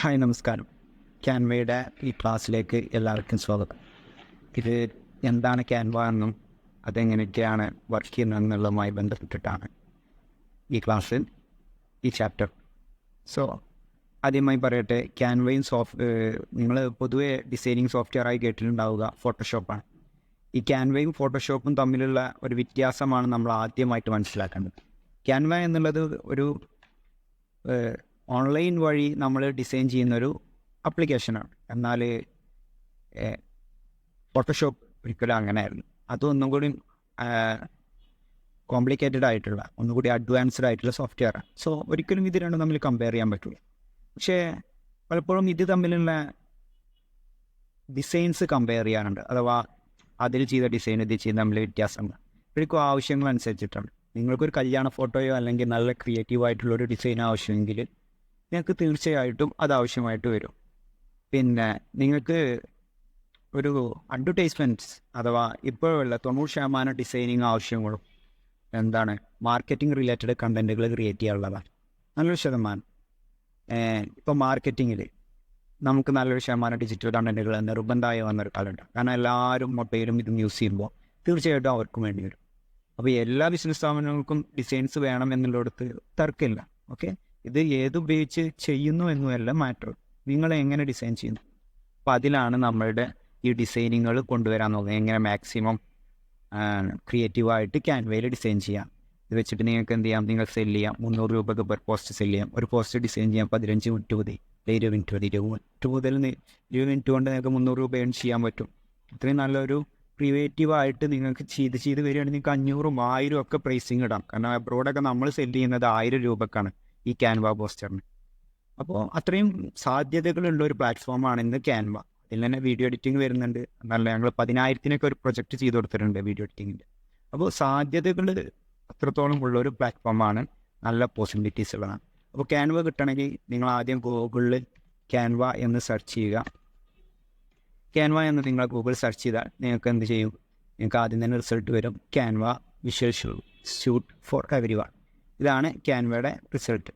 Hi നമസ്കാരം. ക്യാൻവയുടെ ഈ ക്ലാസ്സിലേക്ക് എല്ലാവർക്കും സ്വാഗതം. ഇത് എന്താണ് ക്യാൻവ എന്നും അതെങ്ങനെയൊക്കെയാണ് വർക്ക് ചെയ്യുന്നതെന്നുള്ളതുമായി ബന്ധപ്പെട്ടിട്ടാണ് ഈ ക്ലാസ്സിൽ ഈ ചാപ്റ്റർ. സോ ആദ്യമായി പറയട്ടെ ക്യാൻവയും സോഫ്റ്റ് നിങ്ങൾ പൊതുവെ ഡിസൈനിങ് സോഫ്റ്റ്വെയർ ആയി കേട്ടിട്ടുണ്ടാവുക ഫോട്ടോഷോപ്പാണ്. ഈ ക്യാൻവയും ഫോട്ടോഷോപ്പും തമ്മിലുള്ള ഒരു വ്യത്യാസമാണ് നമ്മൾ ആദ്യമായിട്ട് മനസ്സിലാക്കേണ്ടത്. ക്യാൻവ എന്നുള്ളത് ഒരു ഓൺലൈൻ വഴി നമ്മൾ ഡിസൈൻ ചെയ്യുന്നൊരു ആപ്ലിക്കേഷനാണ് എന്നാൽ ഫോട്ടോഷോപ്പ് ഒരിക്കലും അങ്ങനെയായിരുന്നു. അതൊന്നും കൂടി കോംപ്ലിക്കേറ്റഡ് ആയിട്ടുള്ള ഒന്നുകൂടി അഡ്വാൻസ്ഡ് ആയിട്ടുള്ള സോഫ്റ്റ്വെയറാണ്. സോ ഒരിക്കലും ഇത് രണ്ടും തമ്മിൽ കമ്പയർ ചെയ്യാൻ പറ്റില്ല. പക്ഷേ പലപ്പോഴും ഇത് തമ്മിലുള്ള ഡിസൈൻസ് കമ്പയർ ചെയ്യാനുണ്ട് അഥവാ അതിൽ ചെയ്ത ഡിസൈൻ ഇത് ചെയ്യുന്ന തമ്മിൽ വ്യത്യാസമുണ്ട് ഇപ്പോഴേക്കും ആവശ്യങ്ങൾ അനുസരിച്ചിട്ടാണ്. നിങ്ങൾക്കൊരു കല്യാണ ഫോട്ടോയോ അല്ലെങ്കിൽ നല്ല ക്രിയേറ്റീവ് ആയിട്ടുള്ളൊരു ഡിസൈൻ ആവശ്യമെങ്കിൽ നിങ്ങൾക്ക് തീർച്ചയായിട്ടും അത് ആവശ്യമായിട്ട് വരും. പിന്നെ നിങ്ങൾക്ക് ഒരു അഡ്വർടൈസ്മെന്റ്സ് അഥവാ ഇപ്പോഴുള്ള തൊണ്ണൂറ് ശതമാനം ഡിസൈനിങ് ആവശ്യങ്ങളും എന്താണ് മാർക്കറ്റിംഗ് റിലേറ്റഡ് കണ്ടന്റുകൾ ക്രിയേറ്റ് ചെയ്യാനുള്ളതാണ്. നല്ലൊരു ശതമാനം. ഇപ്പോൾ മാർക്കറ്റിങ്ങിൽ നമുക്ക് നല്ലൊരു ശതമാനം ഡിജിറ്റൽ കണ്ടന്റുകൾ നിർബന്ധമായി വന്നൊരു കാലമുണ്ട് കാരണം എല്ലാവരും മൊബൈലും ഇതും യൂസ് ചെയ്യുമ്പോൾ തീർച്ചയായിട്ടും അവർക്കും വേണ്ടി വരും. അപ്പോൾ എല്ലാ ബിസിനസ് സ്ഥാപനങ്ങൾക്കും ഡിസൈൻസ് വേണം എന്നുള്ളിടത്ത് തർക്കമില്ല. ഓക്കെ ഇത് ഏതുപയോഗിച്ച് ചെയ്യുന്നു എന്നുമല്ല മാറ്റർ നിങ്ങൾ എങ്ങനെ ഡിസൈൻ ചെയ്യുന്നു? അപ്പം അതിലാണ് നമ്മളുടെ ഈ ഡിസൈനിങ്ങൾ കൊണ്ടുവരാൻ നോക്കുന്നത്. എങ്ങനെ മാക്സിമം ക്രിയേറ്റീവായിട്ട് ക്യാൻവയിൽ ഡിസൈൻ ചെയ്യാം. ഇത് വെച്ചിട്ട് നിങ്ങൾക്ക് എന്ത് ചെയ്യാം? നിങ്ങൾ സെൽ ചെയ്യാം. മുന്നൂറ് രൂപക്ക് പെർ പോസ്റ്റ് സെൽ ചെയ്യാം. ഒരു പോസ്റ്റ് ഡിസൈൻ ചെയ്യാം. പതിനഞ്ച് മിനിറ്റ് മതി. ഇരുപത് മിനിറ്റ് മതി. ഇരുപത് മിനിറ്റ് മുതൽ ഇരുപത് മിനിറ്റ് കൊണ്ട് നിങ്ങൾക്ക് മുന്നൂറ് രൂപ ഏൺ ചെയ്യാൻ പറ്റും. ഇത്രയും നല്ലൊരു ക്രിയേറ്റീവായിട്ട് നിങ്ങൾക്ക് ചെയ്ത് ചെയ്ത് വരികയാണെങ്കിൽ നിങ്ങൾക്ക് അഞ്ഞൂറും ആയിരം ഒക്കെ പ്രൈസിങ് ഇടാം. കാരണം അബ്രോഡൊക്കെ നമ്മൾ സെൽ ചെയ്യുന്നത് ആയിരം രൂപക്കാണ്. ഈ ക്യാൻവ പോസ്റ്ററിന് അപ്പോൾ അത്രയും സാധ്യതകളുള്ള ഒരു പ്ലാറ്റ്ഫോമാണ് ഇന്ന് ക്യാൻവ അതിൽ തന്നെ വീഡിയോ എഡിറ്റിംഗ് വരുന്നുണ്ട്. നല്ല ഞങ്ങൾ പതിനായിരത്തിനൊക്കെ ഒരു പ്രൊജക്റ്റ് ചെയ്ത് കൊടുത്തിട്ടുണ്ട് വീഡിയോ എഡിറ്റിങ്ങിന്റെ അപ്പോൾ സാധ്യതകൾ അത്രത്തോളം ഉള്ള ഒരു പ്ലാറ്റ്ഫോമാണ് നല്ല പോസിബിലിറ്റീസ് ഉള്ളതാണ്. അപ്പോൾ ക്യാൻവ കിട്ടണമെങ്കിൽ നിങ്ങൾ ആദ്യം ഗൂഗിളിൽ ക്യാൻവ എന്ന് സെർച്ച് ചെയ്യുക. ക്യാൻവ എന്ന് നിങ്ങൾ ഗൂഗിൾ സെർച്ച് ചെയ്താൽ നിങ്ങൾക്ക് എന്ത് ചെയ്യും? നിങ്ങൾക്ക് ആദ്യം തന്നെ റിസൾട്ട് വരും. Canva visual shoot for everyone ഇതാണ് ക്യാൻവയുടെ റിസൾട്ട്.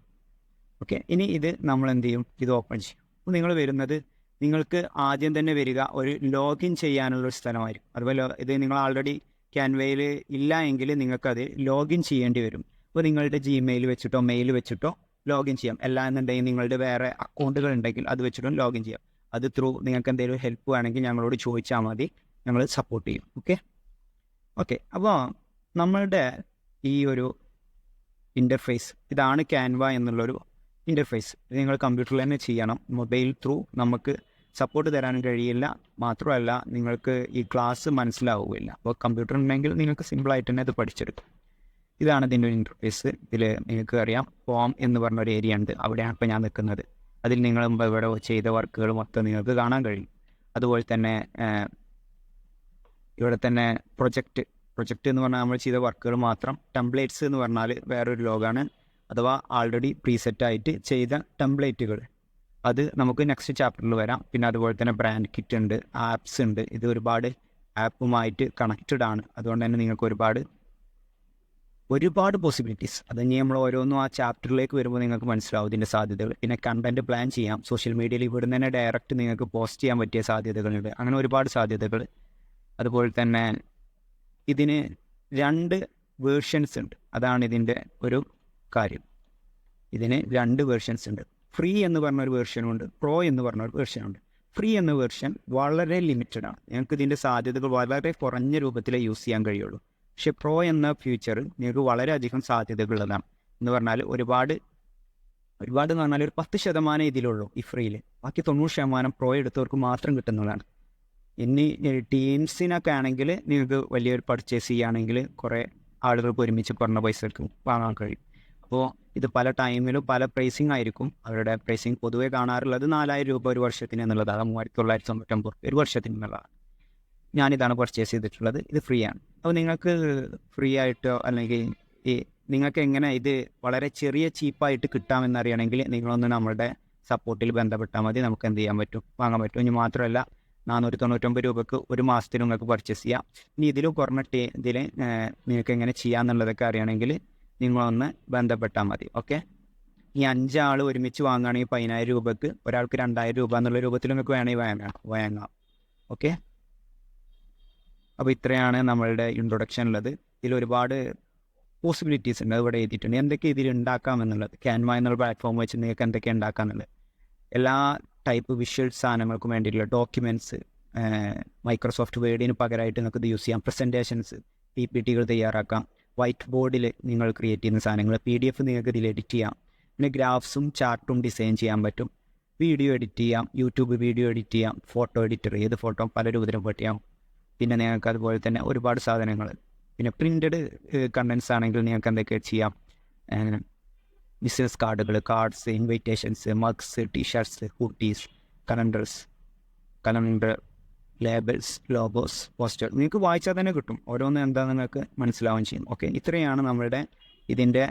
ഓക്കെ ഇനി ഇത് നമ്മൾ എന്ത് ചെയ്യും ഇത് ഓപ്പൺ ചെയ്യും. അപ്പോൾ നിങ്ങൾ വരുന്നത് നിങ്ങൾക്ക് ആദ്യം തന്നെ വരിക ഒരു ലോഗിൻ ചെയ്യാനുള്ള ഒരു സ്ഥലമായിരിക്കും. അതുപോലെ ഇത് നിങ്ങൾ ആൾറെഡി ക്യാൻവയിൽ ഇല്ല എങ്കിൽ നിങ്ങൾക്കത് ലോഗിൻ ചെയ്യേണ്ടി വരും. അപ്പോൾ നിങ്ങളുടെ ജിമെയിൽ വെച്ചിട്ടോ മെയിൽ വെച്ചിട്ടോ ലോഗിൻ ചെയ്യാം. അല്ല എന്നുണ്ടെങ്കിൽ നിങ്ങളുടെ വേറെ അക്കൗണ്ടുകൾ ഉണ്ടെങ്കിൽ അത് വെച്ചിട്ടും ലോഗിൻ ചെയ്യാം. അത് ത്രൂ നിങ്ങൾക്ക് എന്തെങ്കിലും ഹെൽപ്പ് വേണമെങ്കിൽ ഞങ്ങളോട് ചോദിച്ചാൽ മതി. ഞങ്ങൾ സപ്പോർട്ട് ചെയ്യും. ഓക്കെ? ഓക്കെ അപ്പോൾ നമ്മളുടെ ഈ ഒരു ഇന്റർഫേസ് ഇതാണ് ക്യാൻവ എന്നുള്ളൊരു ഇന്റർഫേസ് ഇത് നിങ്ങൾ കമ്പ്യൂട്ടറിൽ തന്നെ ചെയ്യണം. മൊബൈൽ ത്രൂ നമുക്ക് സപ്പോർട്ട് തരാനും കഴിയില്ല. മാത്രമല്ല നിങ്ങൾക്ക് ഈ ക്ലാസ് മനസ്സിലാവുകയില്ല. അപ്പോൾ കമ്പ്യൂട്ടർ ഉണ്ടെങ്കിൽ നിങ്ങൾക്ക് സിമ്പിളായിട്ട് തന്നെ അത് പഠിച്ചെടുക്കും. ഇതാണ് ഇതിന്റെ ഒരു ഇന്റർഫേസ് ഇതിൽ നിങ്ങൾക്ക് അറിയാം ഫോം എന്ന് പറഞ്ഞ ഒരു ഏരിയ ഉണ്ട്. അവിടെയാണ് ഇപ്പോൾ ഞാൻ നിൽക്കുന്നത്. അതിൽ നിങ്ങൾ ഇവിടെ ചെയ്ത വർക്കുകൾ മൊത്തം നിങ്ങൾക്ക് കാണാൻ കഴിയും. അതുപോലെ തന്നെ ഇവിടെ തന്നെ പ്രൊജക്റ്റ് പ്രൊജക്റ്റ് എന്ന് പറഞ്ഞാൽ നമ്മൾ ചെയ്ത വർക്കുകൾ മാത്രം ടെംപ്ലേറ്റ്സ് എന്ന് പറഞ്ഞാൽ വേറൊരു ലോഗാണ് അഥവാ ആൾറെഡി പ്രീസെറ്റ് ആയിട്ട് ചെയ്ത ടെംപ്ലേറ്റുകൾ അത് നമുക്ക് നെക്സ്റ്റ് ചാപ്റ്ററിൽ വരാം. പിന്നെ അതുപോലെ തന്നെ ബ്രാൻഡ് കിറ്റ് ഉണ്ട് ആപ്സ് ഉണ്ട്. ഇത് ഒരുപാട് ആപ്പുമായിട്ട് കണക്റ്റഡ് ആണ്. അതുകൊണ്ട് തന്നെ നിങ്ങൾക്ക് ഒരുപാട് ഒരുപാട് പോസിബിലിറ്റീസ് അത് ഇനി നമ്മൾ ഓരോന്നും ആ ചാപ്റ്ററിലേക്ക് വരുമ്പോൾ നിങ്ങൾക്ക് മനസ്സിലാവും ഇതിന്റെ സാധ്യതകൾ. പിന്നെ കണ്ടന്റ് പ്ലാൻ ചെയ്യാം. സോഷ്യൽ മീഡിയയിൽ ഇവിടുന്ന് തന്നെ ഡയറക്റ്റ് നിങ്ങൾക്ക് പോസ്റ്റ് ചെയ്യാൻ പറ്റിയ സാധ്യതകളുണ്ട്. അങ്ങനെ ഒരുപാട് സാധ്യതകൾ. അതുപോലെ തന്നെ ഇതിന് രണ്ട് വേർഷൻസ് ഉണ്ട്. അതാണ് ഇതിന്റെ ഒരു കാര്യം. ഇതിന് രണ്ട് വേർഷൻസ് ഉണ്ട്. ഫ്രീ എന്ന് പറഞ്ഞ ഒരു വേർഷനുണ്ട് പ്രോ എന്ന് പറഞ്ഞ ഒരു വേർഷനുണ്ട് ഫ്രീ എന്ന വേർഷൻ വളരെ ലിമിറ്റഡ് ആണ്. നിങ്ങൾക്ക് ഇതിന്റെ സാധ്യതകൾ വളരെ കുറഞ്ഞ രൂപത്തിലേ യൂസ് ചെയ്യാൻ കഴിയുള്ളൂ. പക്ഷേ പ്രോ എന്ന ഫ്യൂച്ചർ നിങ്ങൾക്ക് വളരെയധികം സാധ്യതകളുള്ളതാണ്. എന്ന് പറഞ്ഞാൽ ഒരുപാട് ഒരുപാട് എന്ന് പറഞ്ഞാൽ ഒരു പത്ത് ശതമാനം ഇതിലുള്ളൂ ഈ ഫ്രീയിൽ ബാക്കി തൊണ്ണൂറ് ശതമാനം പ്രോ എടുത്തവർക്ക് മാത്രം കിട്ടുന്നതാണ്. ഇനി ടീംസിനൊക്കെ ആണെങ്കിൽ നിങ്ങൾക്ക് വലിയൊരു പർച്ചേസ് ചെയ്യുകയാണെങ്കിൽ കുറേ ആളുകൾക്ക് ഒരുമിച്ച് കുറഞ്ഞ പൈസക്ക് വാങ്ങാൻ കഴിയും. അപ്പോൾ ഇത് പല ടൈമിലും പല പ്രൈസിങ് ആയിരിക്കും. അവരുടെ പ്രൈസിങ് പൊതുവെ കാണാറുള്ളത് നാലായിരം രൂപ ഒരു വർഷത്തിന് എന്നുള്ളതാണ്. മൂവായിരത്തി തൊള്ളായിരത്തി തൊണ്ണൂറ്റൊമ്പത് ഒരു വർഷത്തിന് എന്നുള്ളതാണ്. ഞാനിതാണ് പർച്ചേസ് ചെയ്തിട്ടുള്ളത്. ഇത് ഫ്രീ ആണ്. അപ്പോൾ നിങ്ങൾക്ക് ഫ്രീ ആയിട്ടോ അല്ലെങ്കിൽ ഈ നിങ്ങൾക്ക് എങ്ങനെ ഇത് വളരെ ചെറിയ ചീപ്പായിട്ട് കിട്ടാമെന്നറിയണമെങ്കിൽ നിങ്ങളൊന്ന് നമ്മളുടെ സപ്പോർട്ടിൽ ബന്ധപ്പെട്ടാൽ മതി. നമുക്ക് എന്ത് ചെയ്യാൻ പറ്റും? വാങ്ങാൻ പറ്റും. ഇനി മാത്രമല്ല നാനൂറ്റി തൊണ്ണൂറ്റൊമ്പത് രൂപക്ക് ഒരു മാസത്തിന് നിങ്ങൾക്ക് പർച്ചേസ് ചെയ്യാം. ഇനി ഇതിലും കുറഞ്ഞ ഇതിൽ നിങ്ങൾക്ക് എങ്ങനെ ചെയ്യാമെന്നുള്ളതൊക്കെ അറിയണമെങ്കിൽ നിങ്ങളൊന്ന് ബന്ധപ്പെട്ടാൽ മതി. ഓക്കെ ഈ അഞ്ചാൾ ഒരുമിച്ച് വാങ്ങുകയാണെങ്കിൽ പതിനായിരം രൂപക്ക് ഒരാൾക്ക് രണ്ടായിരം രൂപ എന്നുള്ള രൂപത്തിൽ നിങ്ങൾക്ക് വേണമെങ്കിൽ വാങ്ങാം വാങ്ങാം. ഓക്കെ അപ്പോൾ ഇത്രയാണ് നമ്മളുടെ ഇൻട്രൊഡക്ഷൻ ഉള്ളത്. ഇതിൽ ഒരുപാട് പോസിബിലിറ്റീസ് ഉണ്ട് ഇവിടെ എഴുതിയിട്ടുണ്ട്. എന്തൊക്കെ ഇതിൽ ഉണ്ടാക്കാം എന്നുള്ളത്? ക്യാൻവ എന്നുള്ള പ്ലാറ്റ്ഫോം വെച്ച് നിങ്ങൾക്ക് എന്തൊക്കെ ഉണ്ടാക്കാം എന്നുള്ളത്? എല്ലാ ടൈപ്പ് വിഷ്വൽ സാധനങ്ങൾക്ക് വേണ്ടിയിട്ടുള്ള ഡോക്യുമെന്റ്സ് മൈക്രോസോഫ്റ്റ് വേർഡിന് പകരമായിട്ട് നിങ്ങൾക്ക് ഇത് യൂസ് ചെയ്യാം. പ്രസന്റേഷൻസ് പി പി ടികൾ തയ്യാറാക്കാം. വൈറ്റ് ബോർഡിൽ നിങ്ങൾ ക്രിയേറ്റ് ചെയ്യുന്ന സാധനങ്ങൾ പി ഡി എഫ് നിങ്ങൾക്ക് ഇതിൽ എഡിറ്റ് ചെയ്യാം. പിന്നെ ഗ്രാഫ്സും ചാർട്ടും ഡിസൈൻ ചെയ്യാൻ പറ്റും. വീഡിയോ എഡിറ്റ് ചെയ്യാം യൂട്യൂബ് വീഡിയോ എഡിറ്റ് ചെയ്യാം ഫോട്ടോ എഡിറ്റർ ഏത് ഫോട്ടോ പല രൂപത്തിലും പെട്ട് ചെയ്യാം. പിന്നെ നിങ്ങൾക്ക് അതുപോലെ തന്നെ ഒരുപാട് സാധനങ്ങൾ. പിന്നെ പ്രിന്റഡ് കണ്ടൻസ് ആണെങ്കിൽ നിങ്ങൾക്ക് എന്തൊക്കെ ചെയ്യാം? ബിസിനസ് കാർഡുകൾ cards invitations mugs T shirts hoodies calendars calendar labels logos poster നിങ്ങൾക്ക് വായിച്ചാൽ തന്നെ കിട്ടും. ഓരോന്ന് എന്താണെന്ന് നിങ്ങൾക്ക് മനസ്സിലാവുകയും ചെയ്യും. ഓക്കെ ഇത്രയാണ് നമ്മളുടെ ഇതിന്റെ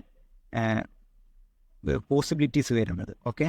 പോസിബിലിറ്റീസ് വരുന്നത്. ഓക്കെ